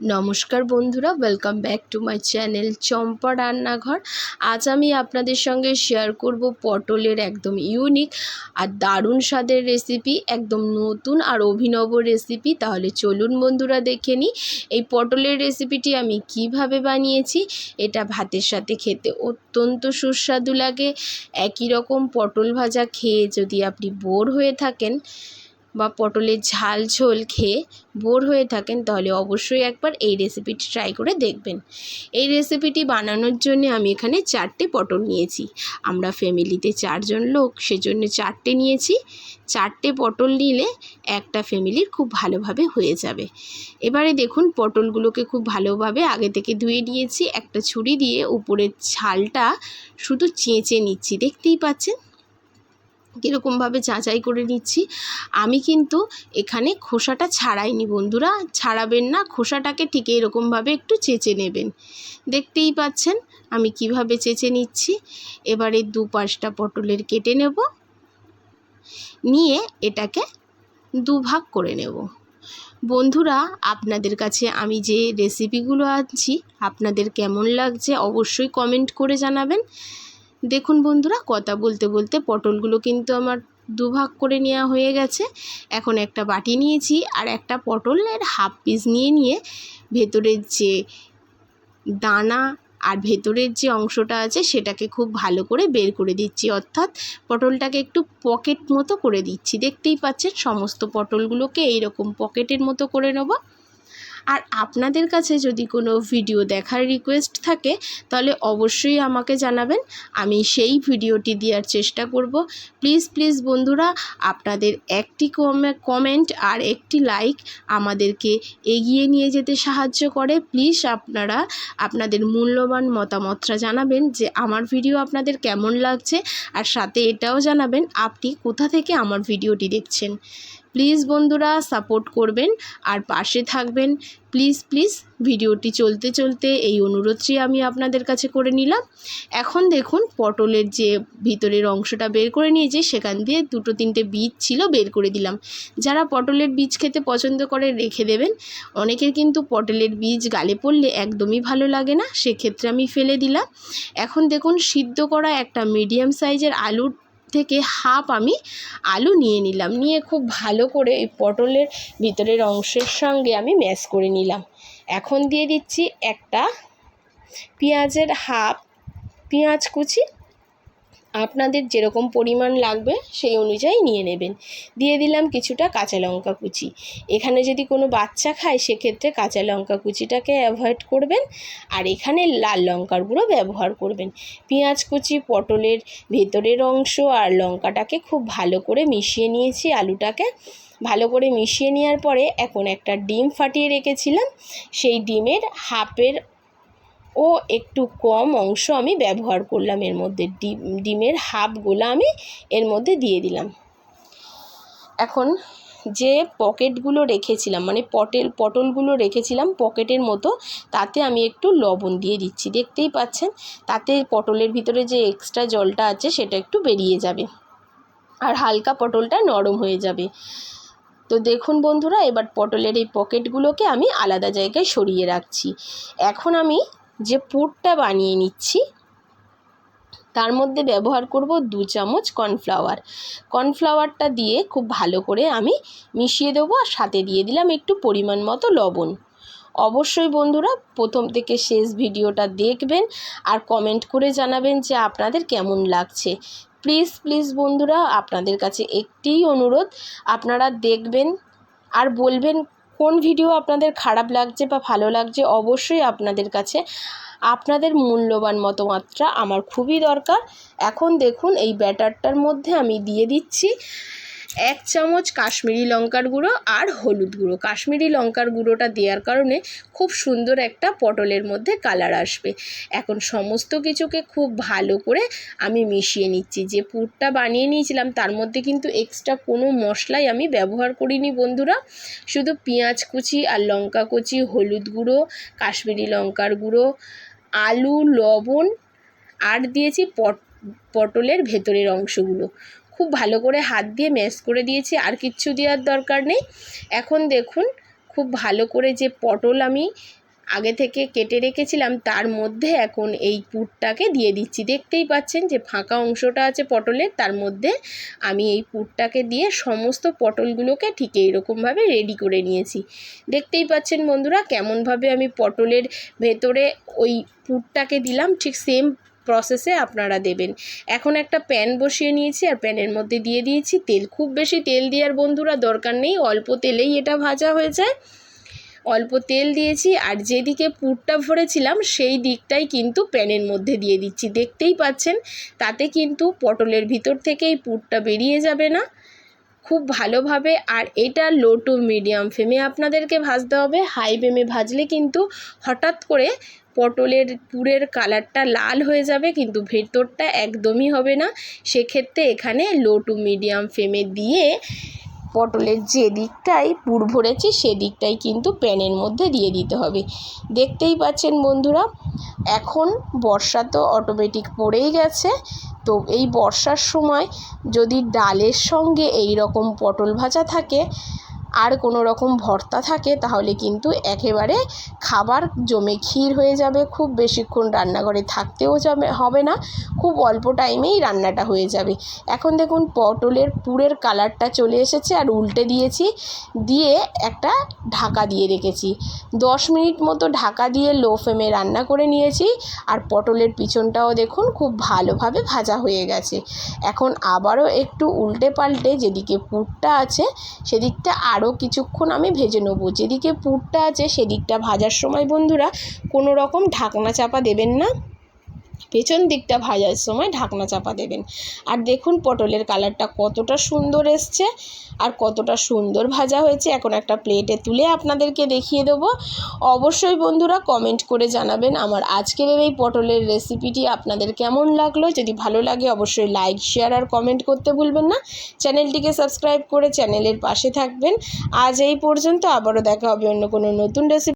নমস্কার বন্ধুরা welcome back to my channel Champa রান্নাঘর। আজ আমি আপনাদের সঙ্গে শেয়ার করব পটলের একদম ইউনিক আর দারুণ স্বাদের রেসিপি একদম নতুন আর অভিনব রেসিপি তাহলে চলুন বন্ধুরা দেখে নিই, এই পটলের রেসিপিটি আমি কীভাবে বানিয়েছি, এটা ভাতের সাথে খেতে অত্যন্ত সুস্বাদু লাগে। একই রকম পটল ভাজা খেয়ে যদি আপনি বোর হয়ে থাকেন বা পটলের ঝাল ঝোল খেয়ে বোর হয়ে থাকেন, তাহলে অবশ্যই একবার এই রেসিপিটি ট্রাই করে দেখবেন। এই রেসিপিটি বানানোর জন্য আমি এখানে চারটে পটল নিয়েছি। আমরা ফ্যামিলিতে চারজন লোক, সেজন্য চারটে নিয়েছি। চারটে পটল নিলে একটা ফ্যামিলির খুব ভালোভাবে হয়ে যাবে। এবারে দেখুন, পটলগুলোকে খুব ভালোভাবে আগে থেকে ধুয়ে নিয়েছি। একটা ছুরি দিয়ে উপরের ছালটা শুধু চেঁচে নিচ্ছি। দেখতেই পাচ্ছেন? কীরকমভাবে যাচাই করে নিচ্ছি। আমি কিন্তু এখানে খোসাটা ছাড়াইনি বন্ধুরা, ছাড়াবেন না, খোসাটাকে ঠিক এরকমভাবে একটু চেঁচে নেবেন। দেখতেই পাচ্ছেন আমি কীভাবে চেঁচে নিচ্ছি। এবারে দু পাঁচটা পটলের কেটে নেব। নিয়ে এটাকে দুভাগ করে নেব। বন্ধুরা, আপনাদের কাছে আমি যে রেসিপিগুলো আনছি, আপনাদের কেমন লাগছে অবশ্যই কমেন্ট করে জানাবেন। দেখুন বন্ধুরা, কথা বলতে বলতে পটলগুলো কিন্তু আমার দুভাগ করে নেওয়া হয়ে গেছে। এখন একটা বাটি নিয়েছি আর একটা পটলের হাফ পিস নিয়ে নিয়ে ভেতরের যে দানা আর ভেতরের যে অংশটা আছে সেটাকে খুব ভালো করে বের করে দিচ্ছি। অর্থাৎ পটলটাকে একটু পকেট মতো করে দিচ্ছি। দেখতেই পাচ্ছেন, সমস্ত পটলগুলোকে এইরকম পকেটের মতো করে নেব। আর আপনাদের কাছে যদি কোনো ভিডিও দেখার রিকোয়েস্ট থাকে, তাহলে অবশ্যই আমাকে জানাবেন। আমি সেই ভিডিওটি দেওয়ার চেষ্টা করব। প্লিজ প্লিজ বন্ধুরা, আপনাদের একটি কমেন্ট আর একটি লাইক আমাদেরকে এগিয়ে নিয়ে যেতে সাহায্য করে। প্লিজ আপনারা, আপনাদের মূল্যবান মতামতটা জানাবেন যে আমার ভিডিও আপনাদের কেমন লাগছে। আর সাথে এটাও জানাবেন, আপনি কোথা থেকে আমার ভিডিওটি দেখছেন। প্লিজ বন্ধুরা সাপোর্ট করবেন আর পাশে থাকবেন। প্লিজ প্লিজ ভিডিওটি চলতে চলতে এই অনুরোধটি আমি আপনাদের কাছে করে নিলাম। এখন দেখুন পটলের যে ভিতরের অংশটা বের করে নিয়েছি, সেখান দিয়ে দুটো তিনটে বীজ ছিল, বের করে দিলাম। যারা পটলের বীজ খেতে পছন্দ করে রেখে দেবেন। অনেকের কিন্তু পটলের বীজ গালে পড়লে একদমই ভালো লাগে না, সেক্ষেত্রে আমি ফেলে দিলাম। এখন দেখুন সিদ্ধ করা একটা মিডিয়াম সাইজের আলুর থেকে হাফ আমি আলু নিয়ে নিলাম। নিয়ে খুব ভালো করে এই পটলের ভিতরের অংশের সঙ্গে আমি ম্যাশ করে নিলাম। এখন দিয়ে দিচ্ছি একটা পেঁয়াজের হাফ পেঁয়াজ কুচি আপনাদের যেরকম পরিমাণ লাগবে সেই অনুযায়ী নিয়ে নেবেন। দিয়ে দিলাম কিছুটা কাঁচা লঙ্কা কুচি। এখানে যদি কোনো বাচ্চা খায় সেক্ষেত্রে কাঁচা লঙ্কা কুচিটাকে অ্যাভয়েড করবেন আর এখানে লাল লঙ্কার গুঁড়ো ব্যবহার করবেন। পেঁয়াজ কুচি পটলের ভেতরের অংশ আর লঙ্কাটাকে খুব ভালো করে মিশিয়ে নিয়েছি আলুটাকে। ভালো করে মিশিয়ে নেওয়ার পরে এখন একটা ডিম ফাটিয়ে রেখেছিলাম। সেই ডিমের হাফের ও একটু কম অংশ আমি ব্যবহার করলাম। এর মধ্যে ডিম, ডিমের হাফগুলো আমি এর মধ্যে দিয়ে দিলাম। এখন যে পকেটগুলো রেখেছিলাম মানে পটেল, পটলগুলো রেখেছিলাম পকেটের মতো, তাতে আমি একটু লবণ দিয়ে দিচ্ছি। দেখতেই পাচ্ছেন, তাতে পটলের ভিতরে যে এক্সট্রা জলটা আছে, সেটা একটু বেরিয়ে যাবে। আর হালকা পটলটা নরম হয়ে যাবে। তো দেখুন বন্ধুরা, এবার পটলের এই পকেটগুলোকে আমি আলাদা জায়গায় সরিয়ে রাখছি। এখন আমি যে পুরটা বানিয়ে নিচ্ছি, তার মধ্যে ব্যবহার করব দু চামচ কর্নফ্লাওয়ার। কর্নফ্লাওয়ারটা দিয়ে খুব ভালো করে আমি মিশিয়ে দেবো আর সাথে দিয়ে দিলাম একটু পরিমাণ মতো লবণ। অবশ্যই বন্ধুরা প্রথম থেকে শেষ ভিডিওটা দেখবেন আর কমেন্ট করে জানাবেন যে আপনাদের কেমন লাগছে। প্লিজ প্লিজ বন্ধুরা, আপনাদের কাছে একটিই অনুরোধ, আপনারা দেখবেন আর বলবেন কোন ভিডিও আপনাদের খারাপ লাগছে বা ভালো লাগছে অবশ্যই আপনাদের কাছে আপনাদের মূল্যবান মতমাত্রা আমার খুবই দরকার। এখন দেখুন এই ব্যাটারটার মধ্যে আমি দিয়ে দিচ্ছি। এক চামচ কাশ্মীরি লঙ্কার গুঁড়ো আর হলুদ গুঁড়ো। কাশ্মীরি লঙ্কার গুঁড়োটা দেওয়ার কারণে খুব সুন্দর একটা পটলের মধ্যে কালার আসবে। এখন সমস্ত কিছুকে খুব ভালো করে আমি মিশিয়ে নিচ্ছি। যে পুরটা বানিয়ে নিয়েছিলাম, তার মধ্যে কিন্তু এক্সট্রা কোনো মশলাই আমি ব্যবহার করিনি বন্ধুরা। শুধু পেঁয়াজ কুচি আর লঙ্কা কুচি, হলুদ গুঁড়ো, কাশ্মীরি লঙ্কার গুঁড়ো, আলু, লবণ, আর দিয়েছি পট, পটলের ভেতরের অংশগুলো। খুব ভালো করে হাত দিয়ে ম্যাশ করে দিয়েছি, আর কিচ্ছু দেওয়ার দরকার নেই। এখন দেখুন, খুব ভালো করে যে পটল আমি আগে থেকে কেটে রেখেছিলাম, তার মধ্যে এখন এই পুরটাকে দিয়ে দিচ্ছি। দেখতেই পাচ্ছেন যে ফাঁকা অংশটা আছে পটলের, তার মধ্যে আমি এই পুরটাকে দিয়ে সমস্ত পটলগুলোকে ঠিক এইরকমভাবে রেডি করে নিয়েছি। দেখতেই পাচ্ছেন বন্ধুরা, কেমনভাবে আমি পটলের ভেতরে ওই পুরটাকে দিলাম, ঠিক সেম প্রসেসে আপনারা দেবেন। এখন একটা প্যান বসিয়ে নিয়েছি আর প্যানের মধ্যে দিয়ে দিয়েছি তেল। খুব বেশি তেল দেওয়ার বন্ধুরা দরকার নেই, অল্প তেলেই এটা ভাজা হয়ে যায়। অল্প তেল দিয়েছি আর যেদিকে পুরটা ভরেছিলাম সেই দিকটাই কিন্তু প্যানের মধ্যে দিয়ে দিচ্ছি। দেখতেই পাচ্ছেন, তাতে কিন্তু পটলের ভিতর থেকেই পুরটা বেরিয়ে যাবে না। খুব ভালোভাবে আর এটা লো টু মিডিয়াম ফ্লেমে আপনাদেরকে ভাজতে হবে। হাই ফ্লেমে ভাজলে কিন্তু হঠাৎ করে পটলের পুরের কালারটা লাল হয়ে যাবে, কিন্তু ভেতরটা একদমই হবে না। সেক্ষেত্রে এখানে লো টু মিডিয়াম ফ্লেমে দিয়ে পটলের যে দিকটাই পুর ভরেছি সেদিকটাই কিন্তু প্যানের মধ্যে দিয়ে দিতে হবে। দেখতেই পাচ্ছেন বন্ধুরা, এখন বর্ষা তো অটোমেটিক পড়েই গেছে। তো এই বর্ষার সময় যদি ডালের সঙ্গে এই রকম পটল ভাজা থাকে আর কোনো রকম ভর্তা থাকে, তাহলে কিন্তু একেবারে খাবার জমে ক্ষীর হয়ে যাবে, খুব বেশিক্ষণ রান্নাঘরে থাকতেও যাবে, হবে না, খুব অল্প টাইমেই রান্নাটা হয়ে যাবে। এখন দেখুন পটলের পুরের কালারটা চলে এসেছে, আর উল্টে দিয়েছি, দিয়ে একটা ঢাকা দিয়ে রেখেছি। দশ মিনিট মতো ঢাকা দিয়ে লো ফ্লেমে রান্না করে নিয়েছি, আর পটলের পিছনটাও দেখুন খুব ভালোভাবে ভাজা হয়ে গেছে। এখন আবারও একটু উল্টে পাল্টে যেদিকে পুরটা আছে, সেদিকটা আরও কিছুক্ষণ আমি ভেজে নেব। যেদিকে পুরটা আছে সেদিকটা ভাজার সময় বন্ধুরা, কোনো রকম ঢাকনা চাপা দেবেন না। পেছন দিকটা ভাজার সময় ঢাকনা চাপা দেবেন। আর দেখুন পটলের কালারটা কতটা সুন্দর এসছে আর কতটা সুন্দর ভাজা হয়েছে। এখন একটা প্লেটে তুলে আপনাদেরকে দেখিয়ে দেবো। অবশ্যই বন্ধুরা কমেন্ট করে জানাবেন আমার আজকের এই পটলের রেসিপিটি আপনাদের কেমন লাগল। যদি ভালো লাগে অবশ্যই লাইক, শেয়ার আর কমেন্ট করতে ভুলবেন না। চ্যানেলটিকে সাবস্ক্রাইব করে চ্যানেলের পাশে থাকবেন। আজ এই পর্যন্ত আবারও দেখা হবে অন্য কোনো নতুন রেসিপি